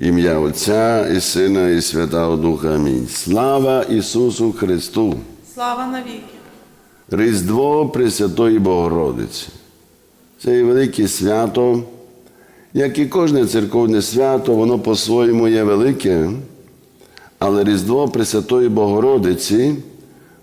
Ім'я Отця і Сина, і Святого Духа. Амінь. Слава Ісусу Христу! Слава навіки! Різдво Пресвятої Богородиці. Це велике свято, як і кожне церковне свято, воно по-своєму є велике, але Різдво Пресвятої Богородиці,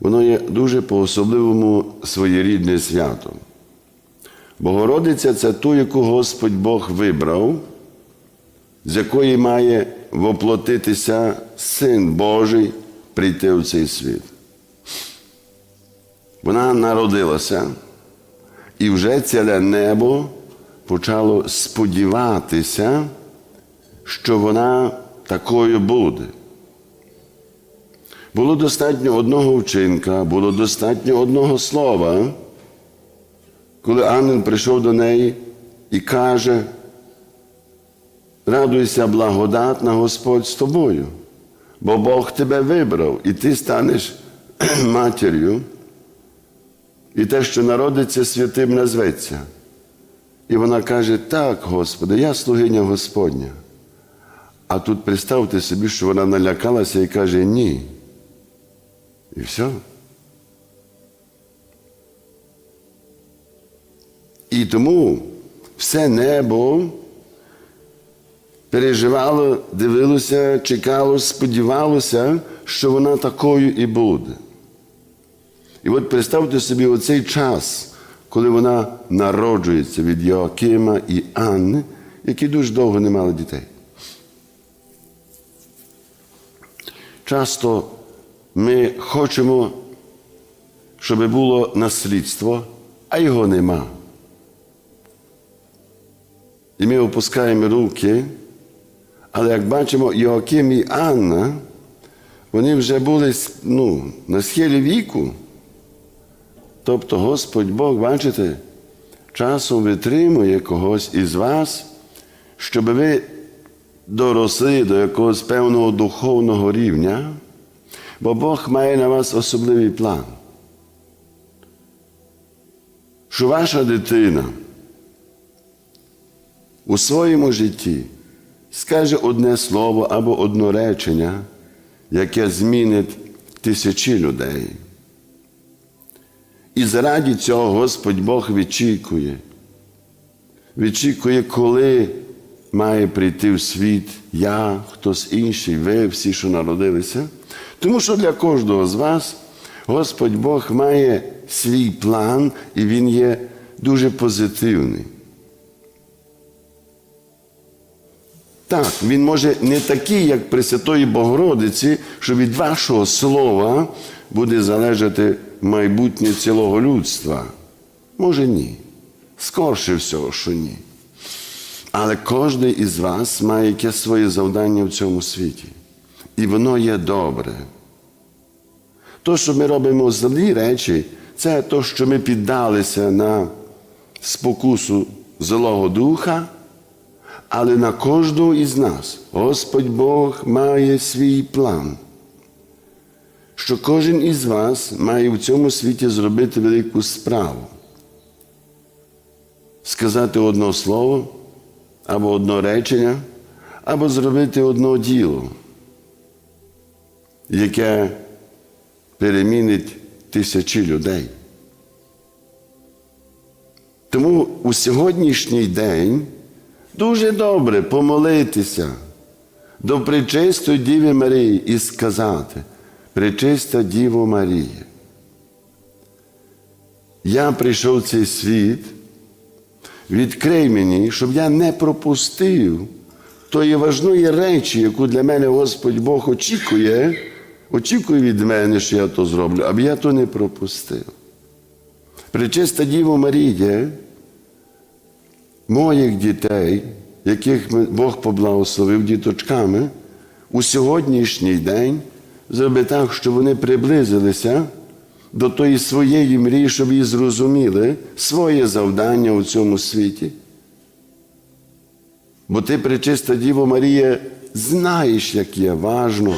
воно є дуже по-особливому своєрідне свято. Богородиця це ту, яку Господь Бог вибрав, з якої має воплотитися Син Божий прийти в цей світ. Вона народилася, і вже ціле небо почало сподіватися, що вона такою буде. Було достатньо одного вчинка, було достатньо одного слова, коли ангел прийшов до неї і каже, радуйся, благодатна Господь з тобою, бо Бог тебе вибрав, і ти станеш матір'ю. І те, що народиться святим, назветься. І вона каже: так, Господи, я слугиня Господня. А тут представте собі, що вона налякалася і каже ні. І все. І тому все небо переживало, дивилося, чекало, сподівалося, що вона такою і буде. І от представте собі оцей час, коли вона народжується від Йоакима і Анни, які дуже довго не мали дітей. Часто ми хочемо, щоб було наслідство, а його нема. І ми опускаємо руки, але як бачимо, Йоаким і Анна, вони вже були ну, на схилі віку. Тобто Господь Бог, бачите, часом витримує когось із вас, щоб ви доросли до якогось певного духовного рівня, бо Бог має на вас особливий план. Що ваша дитина у своєму житті скаже одне слово або одне речення, яке змінить тисячі людей. І заради цього Господь Бог відчікує. Відчікує, коли має прийти в світ я, хтось інший, ви, всі, що народилися. Тому що для кожного з вас Господь Бог має свій план, і він є дуже позитивний. Так, він може не такий, як при Святої Богородиці, що від вашого слова буде залежати майбутнє цілого людства. Може, ні. Скорше всього, що ні. Але кожен із вас має якесь своє завдання в цьому світі. І воно є добре. То, що ми робимо злі речі, це то, що ми піддалися на спокусу Злого Духа, але на кожного із нас Господь Бог має свій план що кожен із вас має в цьому світі зробити велику справу. Сказати одне слово, або одне речення, або зробити одне діло, яке перемінить тисячі людей. Тому у сьогоднішній день дуже добре помолитися до причистої Діви Марії і сказати. Пречиста Діво Марія. Я прийшов в цей світ, відкрий мені, щоб я не пропустив тої важної речі, яку для мене Господь Бог очікує, очікує від мене, що я то зроблю, аби я то не пропустив. Пречиста Діво Марія, моїх дітей, яких Бог поблагословив діточками, у сьогоднішній день зроби так, щоб вони приблизилися до тої своєї мрії, щоб її зрозуміли своє завдання у цьому світі. Бо ти, пречиста Діво Марія, знаєш, як є важно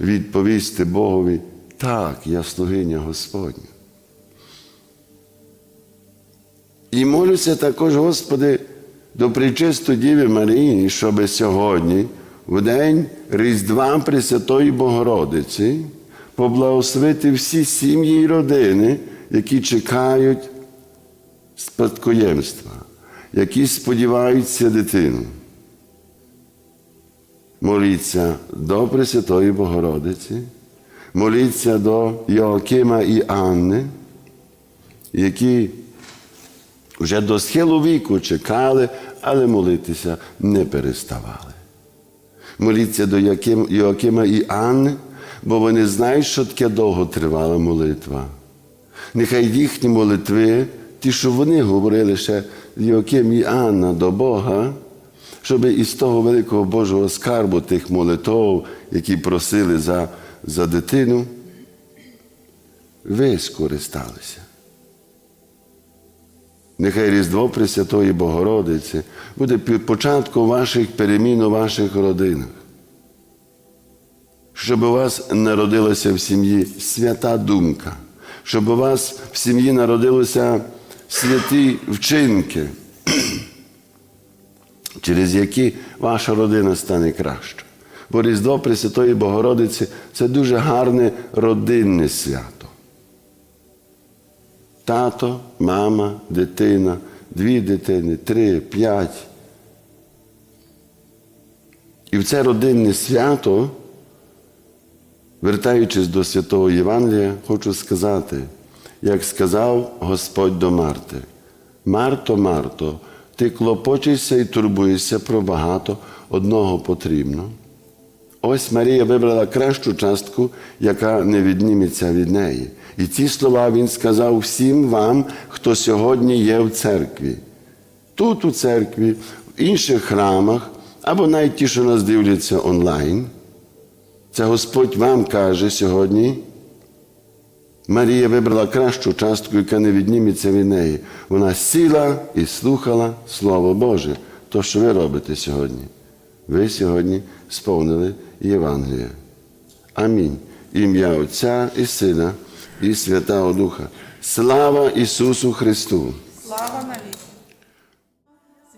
відповісти Богові, так, я слугиня Господня. І молюся також, Господи, до причистої Діви Марії, щоб сьогодні в день Різдва Пресвятої Богородиці поблагословити всі сім'ї і родини, які чекають спадкоємства, які сподіваються дитину. Моліться до Пресвятої Богородиці, моліться до Йоакима і Анни, які вже до схилу віку чекали, але молитися не переставали. Моліться до Йоаким- Йоакима і Анни, бо вони знають, що таке довго тривала молитва. Нехай їхні молитви, ті, що вони говорили ще Йоаким і Анна до Бога, щоб із того великого Божого скарбу тих молитов, які просили за, за дитину, ви скористалися. Нехай Різдво Пресвятої Богородиці буде під початком ваших перемін у ваших родинах. Щоб у вас народилася в сім'ї свята думка, щоб у вас в сім'ї народилися святі вчинки, через які ваша родина стане краще. Бо Різдво Пресвятої Богородиці це дуже гарне родинне свято. Тато, мама, дитина, дві дитини, три, п'ять. І в це родинне свято, вертаючись до святого Євангелія, хочу сказати, як сказав Господь до Марти: Марто, Марто, ти клопочешся і турбуєшся про багато, одного потрібно. Ось Марія вибрала кращу частку, яка не відніметься від неї. І ці слова він сказав всім вам, хто сьогодні є в церкві. Тут у церкві, в інших храмах, або навіть ті, що нас дивляться онлайн. Це Господь вам каже сьогодні. Марія вибрала кращу частку, яка не відніметься від неї. Вона сіла і слухала Слово Боже. То, що ви робите сьогодні. Ви сьогодні сповнили Євангелія. Амінь. Ім'я Отця і Сина, і Святого Духа. Слава Ісусу Христу! Слава навіки.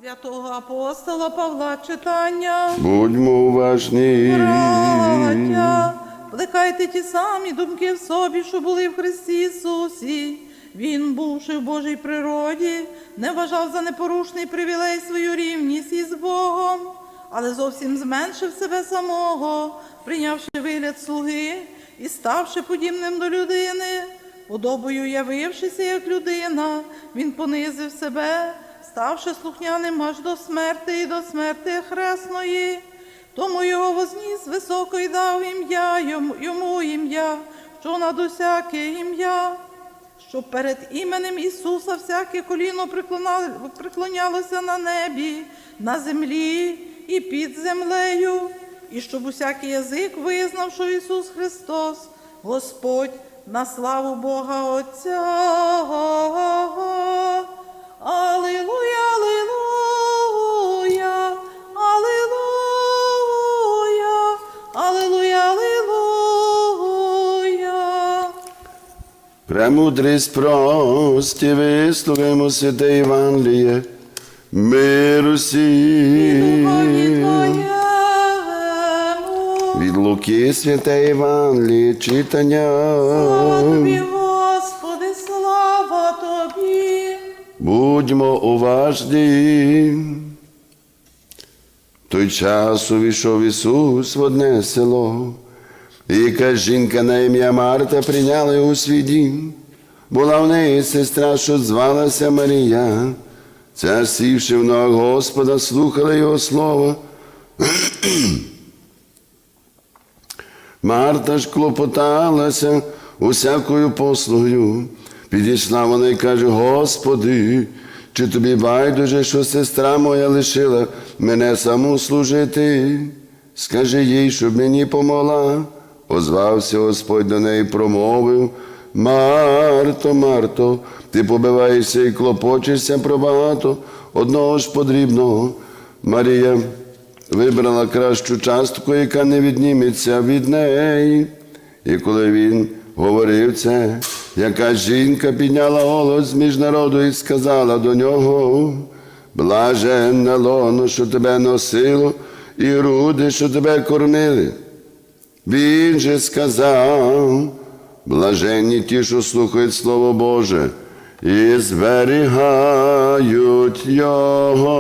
Святого апостола Павла читання. Будьмо уважні. Браття, плекайте ті самі думки в собі, що були в Христі Ісусі. Він, бувши в Божій природі, не вважав за непорушний привілей свою рівність із Богом, але зовсім зменшив себе самого, прийнявши вигляд слуги і ставши подібним до людини. Подобою явившися як людина, він понизив себе, ставши слухняним аж до смерти і до смерти хресної. Тому його возніс високо й дав ім'я йому, ім'я, що над усяке ім'я, щоб перед іменем Ісуса всяке коліно приклонялося на небі, на землі і під землею, і щоб усякий язик визнав, що Ісус Христос, Господь, на славу Бога Отця. Алілуя, алілуя, алілуя, алілуя, алілуя. Премудрість прості, вислухаймо святе Євангеліє. Духові всім. Від Луки святе Євангеліє читання. Слава тобі, Господи, слава тобі. Будьмо уважні. Той час увійшов Ісус в одне село, і якась жінка на ім'я Марта прийняла його у свій дім. Була в неї сестра, що звалася Марія. Ця сівши в ног Господа, слухала його слово. Марта ж клопоталася усякою послугою. Підійшла вона і каже: Господи, чи тобі байдуже, що сестра моя лишила мене саму служити? Скажи їй, щоб мені помогла. Озвався Господь до неї, промовив. Марто, Марто, ти побиваєшся і клопочешся про багато, одного ж подрібного. Марія вибрала кращу частку, яка не відніметься від неї. І коли він говорив це, якась жінка підняла голос між народу і сказала до нього: Блаженне лоно, що тебе носило, і груди, що тебе кормили. Він же сказав, блаженні ті, що слухають Слово Боже, і зберігають його.